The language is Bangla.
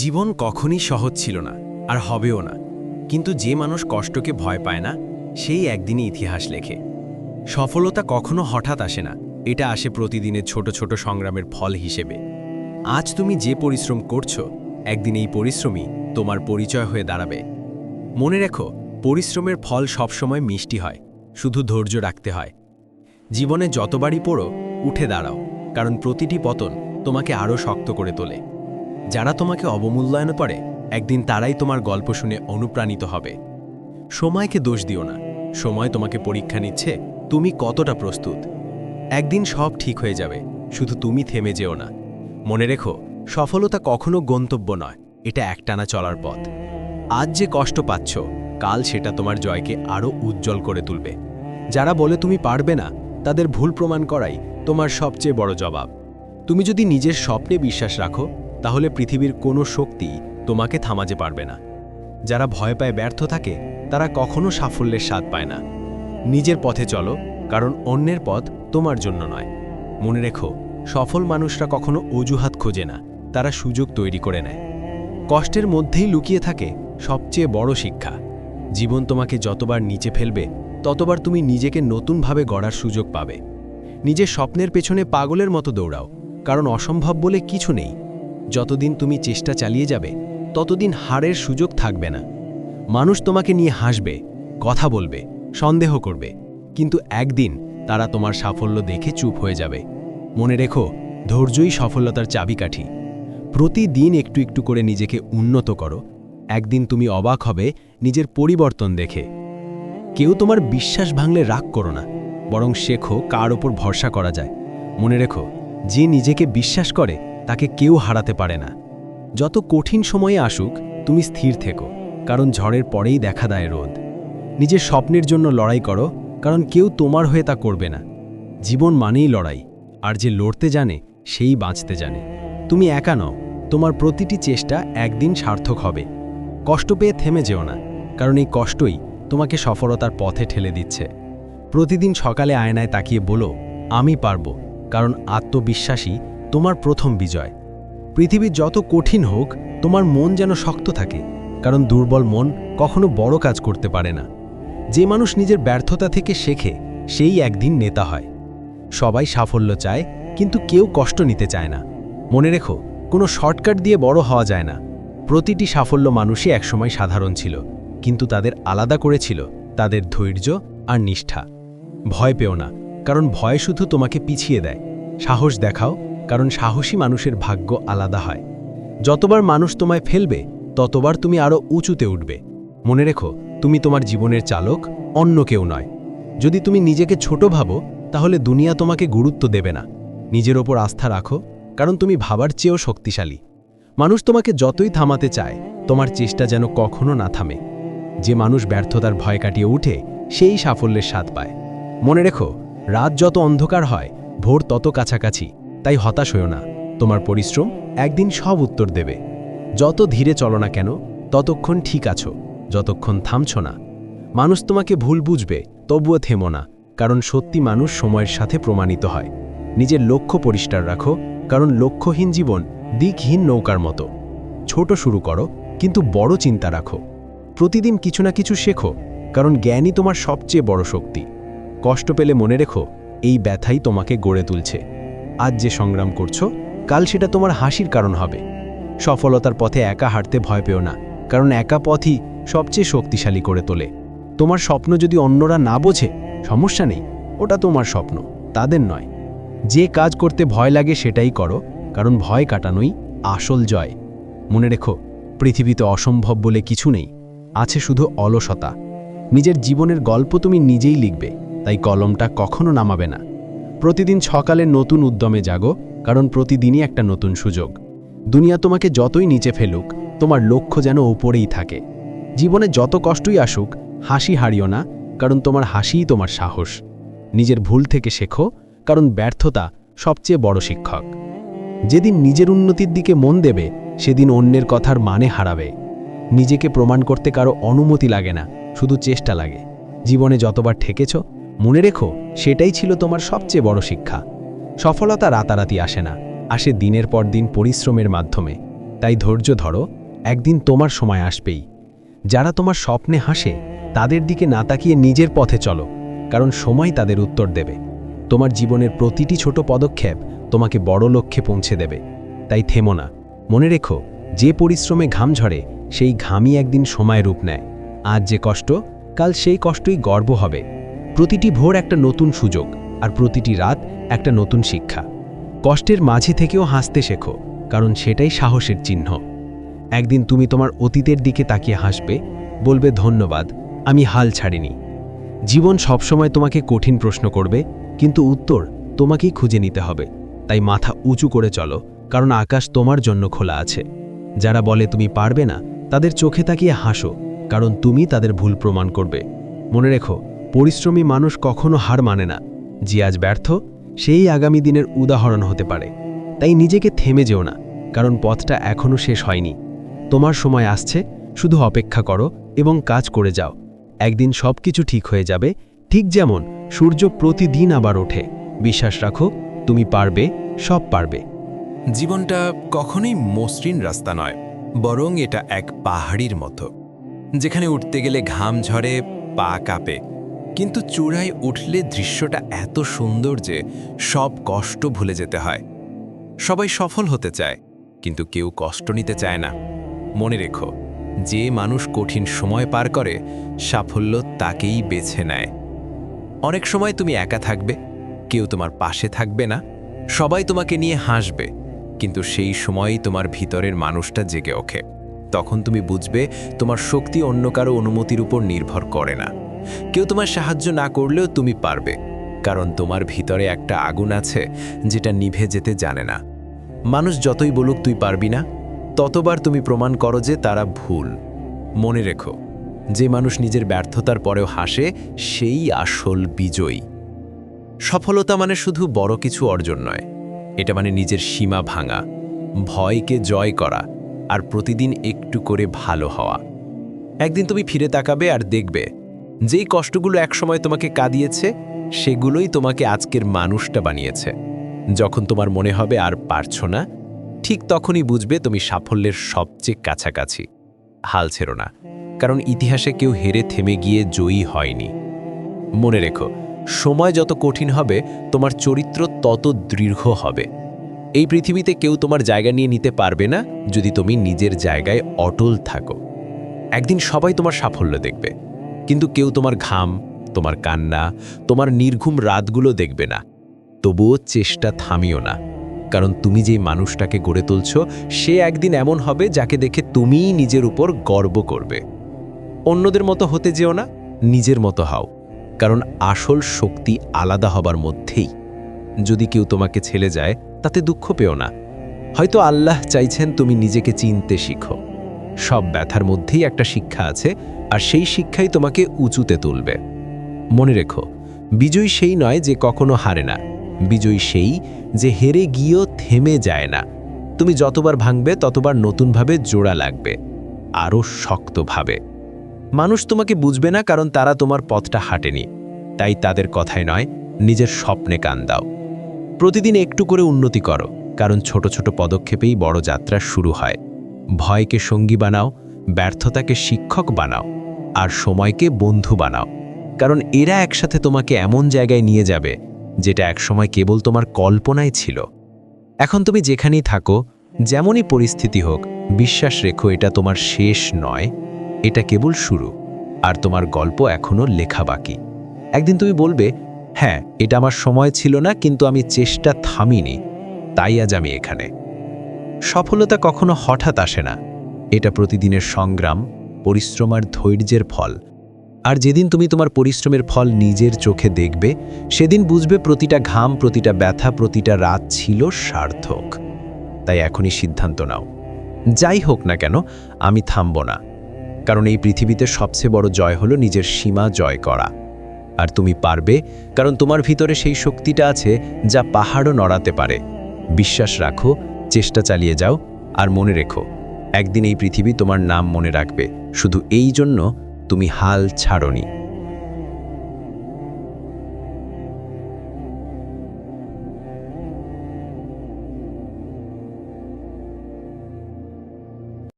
জীবন কখনই সহজ ছিল না, আর হবেও না। কিন্তু যে মানুষ কষ্টকে ভয় পায় না, সেই একদিনই ইতিহাস লেখে। সফলতা কখনো হঠাৎ আসে না, এটা আসে প্রতিদিনের ছোট ছোট সংগ্রামের ফল হিসেবে। আজ তুমি যে পরিশ্রম করছ, একদিন এই পরিশ্রমই তোমার পরিচয় হয়ে দাঁড়াবে। মনে রেখো, পরিশ্রমের ফল সবসময় মিষ্টি হয়, শুধু ধৈর্য রাখতে হয়। জীবনে যতবারই পড়ো, উঠে দাঁড়াও, কারণ প্রতিটি পতন তোমাকে আরও শক্ত করে তোলে। যারা তোমাকে অবমূল্যায়ন করে একদিন তারাই তোমার গল্প শুনে অনুপ্রাণিত হবে। সময়কে দোষ দিও না। সময় তোমাকে পরীক্ষা নিচ্ছে, তুমি কতটা প্রস্তুত। একদিন সব ঠিক হয়ে যাবে, শুধু তুমি থেমে যেও না। মনে রেখো, সফলতা কখনো গন্তব্য নয়, এটা একটানা চলার পথ। আজ যে কষ্ট পাচ্ছ, কাল সেটা তোমার জয়কে আরও উজ্জ্বল করে তুলবে। যারা বলে তুমি পারবে না, তাদের ভুল প্রমাণ করাই তোমার সবচেয়ে বড় জবাব। তুমি যদি নিজের স্বপ্নে বিশ্বাস রাখো তাহলে পৃথিবীর কোনো শক্তি তোমাকে থামাতে পারবে না। যারা ভয় পায় ব্যর্থ থাকে, তারা কখনো সাফল্যের স্বাদ পায় না। নিজের পথে চলো, কারণ অন্যের পথ তোমার জন্য নয়। মনে রেখো, সফল মানুষরা কখনো অজুহাত খোঁজে না, তারা সুযোগ তৈরি করে নেয়। কষ্টের মধ্যেই লুকিয়ে থাকে সবচেয়ে বড় শিক্ষা। জীবন তোমাকে যতবার নিচে ফেলবে, ততবার তুমি নিজেকে নতুনভাবে গড়ার সুযোগ পাবে। নিজের স্বপ্নের পেছনে পাগলের মতো দৌড়াও, কারণ অসম্ভব বলে কিছু নেই। যতদিন তুমি চেষ্টা চালিয়ে যাবে, ততদিন হারের সুযোগ থাকবে না। মানুষ তোমাকে নিয়ে হাসবে, কথা বলবে, সন্দেহ করবে, কিন্তু একদিন তারা তোমার সাফল্য দেখে চুপ হয়ে যাবে। মনে রেখো, ধৈর্যই সফলতার চাবিকাঠি। প্রতিদিন একটু একটু করে নিজেকে উন্নত করো। একদিন তুমি অবাক হবে নিজের পরিবর্তন দেখে। কেউ তোমার বিশ্বাস ভাঙলে রাগ করো না, বরং শেখো কার ওপর ভরসা করা যায়। মনে রেখো, যে নিজেকে বিশ্বাস করে তাকে কেউ হারাতে পারে না। যত কঠিন সময়ে আসুক, তুমি স্থির থেকো, কারণ ঝড়ের পরেই দেখা দেয় রোদ। নিজের স্বপ্নের জন্য লড়াই করো, কারণ কেউ তোমার হয়ে তা করবে না। জীবন মানেই লড়াই, আর যে লড়তে জানে, সেই বাঁচতে জানে। তুমি একা নও, তোমার প্রতিটি চেষ্টা একদিন সার্থক হবে। কষ্ট পেয়ে থেমে যেও না, কারণ এই কষ্টই তোমাকে সফলতার পথে ঠেলে দিচ্ছে। প্রতিদিন সকালে আয়নায় তাকিয়ে বলো, আমি পারব। কারণ আত্মবিশ্বাসী তোমার প্রথম বিজয়। পৃথিবী যত কঠিন হোক, তোমার মন যেন শক্ত থাকে, কারণ দুর্বল মন কখনো বড় কাজ করতে পারে না। যে মানুষ নিজের ব্যর্থতা থেকে শেখে, সেই একদিন নেতা হয়। সবাই সাফল্য চায়, কিন্তু কেউ কষ্ট নিতে চায় না। মনে রেখো, কোনো শর্টকাট দিয়ে বড় হওয়া যায় না। প্রতিটি সাফল্য মানুষই একসময় সাধারণ ছিল, কিন্তু তাদের আলাদা করেছিল তাদের ধৈর্য আর নিষ্ঠা। ভয় পেও না, কারণ ভয় শুধু তোমাকে পিছিয়ে দেয়। সাহস দেখাও কারণ সাহসী মানুষের ভাগ্য আলাদা হয়। যতবার মানুষ তোমায় ফেলবে, ততবার তুমি আরও উঁচুতে উঠবে। মনে রেখো, তুমি তোমার জীবনের চালক, অন্য কেউ নয়। যদি তুমি নিজেকে ছোট ভাবো, তাহলে দুনিয়া তোমাকে গুরুত্ব দেবে না। নিজের ওপর আস্থা রাখো, কারণ তুমি ভাবার চেয়েও শক্তিশালী। মানুষ তোমাকে যতই থামাতে চায়, তোমার চেষ্টা যেন কখনো না থামে। যে মানুষ ব্যর্থতার ভয় কাটিয়ে উঠে, সেই সাফল্যের স্বাদ পায়। মনে রেখো, রাত যত অন্ধকার হয়, ভোর তত কাছাকাছি। তাই হতাশ হও না। তোমার পরিশ্রম একদিন সব উত্তর দেবে। যত ধীরে চলো না কেন, ততক্ষণ ঠিক আছো, যতক্ষণ থামছ না। মানুষ তোমাকে ভুল বুঝবে, তবুও থেমো না, কারণ সত্যি মানুষ সময়ের সাথে প্রমাণিত হয়। নিজের লক্ষ্য পরিষ্কার রাখো, কারণ লক্ষ্যহীন জীবন দিকহীন নৌকার মতো। ছোট শুরু করো, কিন্তু বড় চিন্তা রাখো। প্রতিদিন কিছু না কিছু শেখো, কারণ জ্ঞানই তোমার সবচেয়ে বড় শক্তি। কষ্ট পেলে মনে রেখো, এই ব্যথাই তোমাকে গড়ে তুলছে। আজ যে সংগ্রাম করছ, কাল সেটা তোমার হাসির কারণ হবে। সফলতার পথে একা হাঁটতে ভয় পেও না, কারণ একা পথই সবচেয়ে শক্তিশালী করে তোলে। তোমার স্বপ্ন যদি অন্যরা না বোঝে, সমস্যা নেই, ওটা তোমার স্বপ্ন, তাদের নয়। যে কাজ করতে ভয় লাগে সেটাই করো, কারণ ভয় কাটানোই আসল জয়। মনে রেখো, পৃথিবীতে অসম্ভব বলে কিছু নেই, আছে শুধু অলসতা। নিজের জীবনের গল্প তুমি নিজেই লিখবে, তাই কলমটা কখনো নামাবে না। প্রতিদিন সকালে নতুন উদ্যমে জাগো, কারণ প্রতিদিনই একটা নতুন সুযোগ। দুনিয়া তোমাকে যতই নিচে ফেলুক, তোমার লক্ষ্য যেন ওপরেই থাকে। জীবনে যত কষ্টই আসুক, হাসি হারিও না, কারণ তোমার হাসিই তোমার সাহস। নিজের ভুল থেকে শেখো, কারণ ব্যর্থতা সবচেয়ে বড় শিক্ষক। যেদিন নিজের উন্নতির দিকে মন দেবে, সেদিন অন্যের কথার মানে হারাবে। নিজেকে প্রমাণ করতে কারও অনুমতি লাগে না, শুধু চেষ্টা লাগে। জীবনে যতবার ঠেকেছ মনে রেখো, সেটাই ছিল তোমার সবচেয়ে বড় শিক্ষা। সফলতা রাতারাতি আসে না, আসে দিনের পর দিন পরিশ্রমের মাধ্যমে। তাই ধৈর্য ধরো, একদিন তোমার সময় আসবেই। যারা তোমার স্বপ্নে হাসে, তাদের দিকে না তাকিয়ে নিজের পথে চলো, কারণ সময় তাদের উত্তর দেবে। তোমার জীবনের প্রতিটি ছোট পদক্ষেপ তোমাকে বড় লক্ষ্যে পৌঁছে দেবে। তাই থেমো না। মনে রেখো, যে পরিশ্রমে ঘাম ঝরে, সেই ঘামই একদিন সময় রূপ নেয়। আজ যে কষ্ট, কাল সেই কষ্টই গর্ব হবে। প্রতিটি ভোর একটা নতুন সুযোগ আর প্রতিটি রাত একটা নতুন শিক্ষা। কষ্টের মাঝে থেকেও হাসতে শেখো, কারণ সেটাই সাহসের চিহ্ন। একদিন তুমি তোমার অতীতের দিকে তাকিয়ে হাসবে, বলবে, ধন্যবাদ, আমি হাল ছাড়িনি। জীবন সবসময় তোমাকে কঠিন প্রশ্ন করবে, কিন্তু উত্তর তোমাকেই খুঁজে নিতে হবে। তাই মাথা উঁচু করে চলো, কারণ আকাশ তোমার জন্য খোলা আছে। যারা বলে, তুমি পারবে না, তাদের চোখে তাকিয়ে হাসো, কারণ তুমি তাদের ভুল প্রমাণ করবে। মনে রেখো পরিশ্রমী মানুষ কখনো হার মানে না। যে আজ ব্যর্থ, সেই আগামী দিনের উদাহরণ হতে পারে। তাই নিজেকে থেমে যেও না, কারণ পথটা এখনও শেষ হয়নি। তোমার সময় আসছে, শুধু অপেক্ষা করো এবং কাজ করে যাও। একদিন সব কিছু ঠিক হয়ে যাবে, ঠিক যেমন সূর্য প্রতিদিন আবার ওঠে। বিশ্বাস রাখো, তুমি পারবে, সব পারবে। জীবনটা কখনোই মসৃণ রাস্তা নয়, বরং এটা এক পাহাড়ির মতো, যেখানে উঠতে গেলে ঘাম ঝরে, পা কাঁপে। কিন্তু চূড়ায় উঠলে দৃশ্যটা এত সুন্দর যে সব কষ্ট ভুলে যেতে হয়। সবাই সফল হতে চায়, কিন্তু কেউ কষ্ট নিতে চায় না। মনে রেখো, যে মানুষ কঠিন সময় পার করে, সাফল্য তাকেই বেছে নেয়। অনেক সময় তুমি একা থাকবে, কেউ তোমার পাশে থাকবে না, সবাই তোমাকে নিয়ে হাসবে, কিন্তু সেই সময়ই তোমার ভিতরের মানুষটা জেগে ওঠে। তখন তুমি বুঝবে, তোমার শক্তি অন্য কারও অনুমতির উপর নির্ভর করে না। কেউ তোমার সাহায্য না করলেও তুমি পারবে, কারণ তোমার ভিতরে একটা আগুন আছে যেটা নিভে যেতে জানে না। মানুষ যতই বলুক তুই পারবি না, ততবার তুমি প্রমাণ করো যে তারা ভুল। মনে রেখো, যে মানুষ নিজের ব্যর্থতার পরেও হাসে, সেই আসল বিজয়ী। সফলতা মানে শুধু বড় কিছু অর্জন নয়, এটা মানে নিজের সীমা ভাঙা, ভয়কে জয় করা, আর প্রতিদিন একটু করে ভালো হওয়া। একদিন তুমি ফিরে তাকাবে আর দেখবে যেই কষ্টগুলো একসময় তোমাকে কাঁদিয়েছে, সেগুলোই তোমাকে আজকের মানুষটা বানিয়েছে। যখন তোমার মনে হবে আর পারছ না, ঠিক তখনই বুঝবে তুমি সাফল্যের সবচেয়ে কাছাকাছি। হাল ছেড়ো না, কারণ ইতিহাসে কেউ হেরে থেমে গিয়ে জয়ী হয়নি। মনে রেখো, সময় যত কঠিন হবে, তোমার চরিত্র তত দৃঢ় হবে। এই পৃথিবীতে কেউ তোমার জায়গা নিয়ে নিতে পারবে না যদি তুমি নিজের জায়গায় অটল থাকো। একদিন সবাই তোমার সাফল্য দেখবে। কিন্তু কেউ তোমার ঘাম, তোমার কান্না, তোমার নির্ঘুম রাতগুলো দেখবে না। তবুও চেষ্টা থামিও না। কারণ তুমি যেই মানুষটাকে গড়ে তুলছ, সে একদিন এমন হবে যাকে দেখে তুমিই নিজের উপর গর্ব করবে। অন্যদের মতো হতে যেও না, নিজের মতো হও। কারণ আসল শক্তি আলাদা হবার মধ্যেই। যদি কেউ তোমাকে ছেলে যায়, তাতে দুঃখ পেও না। হয়তো আল্লাহ চাইছেন তুমি নিজেকে চিনতে শিখো। সব ব্যথার মধ্যেই একটা শিক্ষা আছে, আর সেই শিক্ষাই তোমাকে উঁচুতে তুলবে। মনে রেখো, বিজয়ী সেই নয় যে কখনো হারে না। বিজয়ী সেই যে হেরে গিয়েও থেমে যায় না। তুমি যতবার ভাঙবে, ততবার নতুনভাবে জোড়া লাগবে, আরও শক্তভাবে। মানুষ তোমাকে বুঝবে না কারণ তারা তোমার পথটা হাঁটেনি। তাই তাদের কথায় নয়, নিজের স্বপ্নে কান দাও। প্রতিদিন একটু করে উন্নতি করো, কারণ ছোট ছোট পদক্ষেপেই বড় যাত্রা শুরু হয়। ভয়কে সঙ্গী বানাও, ব্যর্থতাকে শিক্ষক বানাও, আর সময়কে বন্ধু বানাও। কারণ এরা একসাথে তোমাকে এমন জায়গায় নিয়ে যাবে, যেটা একসময় কেবল তোমার কল্পনায় ছিল। এখন তুমি যেখানেই থাকো, যেমনই পরিস্থিতি হোক, বিশ্বাস রেখো এটা তোমার শেষ নয়, এটা কেবল শুরু, আর তোমার গল্প এখনও লেখা বাকি। একদিন তুমি বলবে হ্যাঁ এটা আমার সময় ছিল না, কিন্তু আমি চেষ্টা থামিনি, তাই আজ আমি এখানে। সফলতা কখনো হঠাৎ আসে না। এটা প্রতিদিনের সংগ্রাম, পরিশ্রম আর ধৈর্যের ফল। আর যেদিন তুমি তোমার পরিশ্রমের ফল নিজের চোখে দেখবে, সেদিন বুঝবে প্রতিটা ঘাম, প্রতিটা ব্যথা, প্রতিটা রাত ছিল সার্থক। তাই এখনই সিদ্ধান্ত নাও। যাই হোক না কেন, আমি থামব না। কারণ এই পৃথিবীতে সবচেয়ে বড় জয় হলো নিজের সীমা জয় করা। আর তুমি পারবে, কারণ তোমার ভিতরে সেই শক্তিটা আছে যা পাহাড়ও নড়াতে পারে। বিশ্বাস রাখো চেষ্টা চালিয়ে যাও আর মনে রেখো, একদিন এই পৃথিবী তোমার নাম মনে রাখবে। শুধু এই জন্য তুমি হাল ছাড়নি।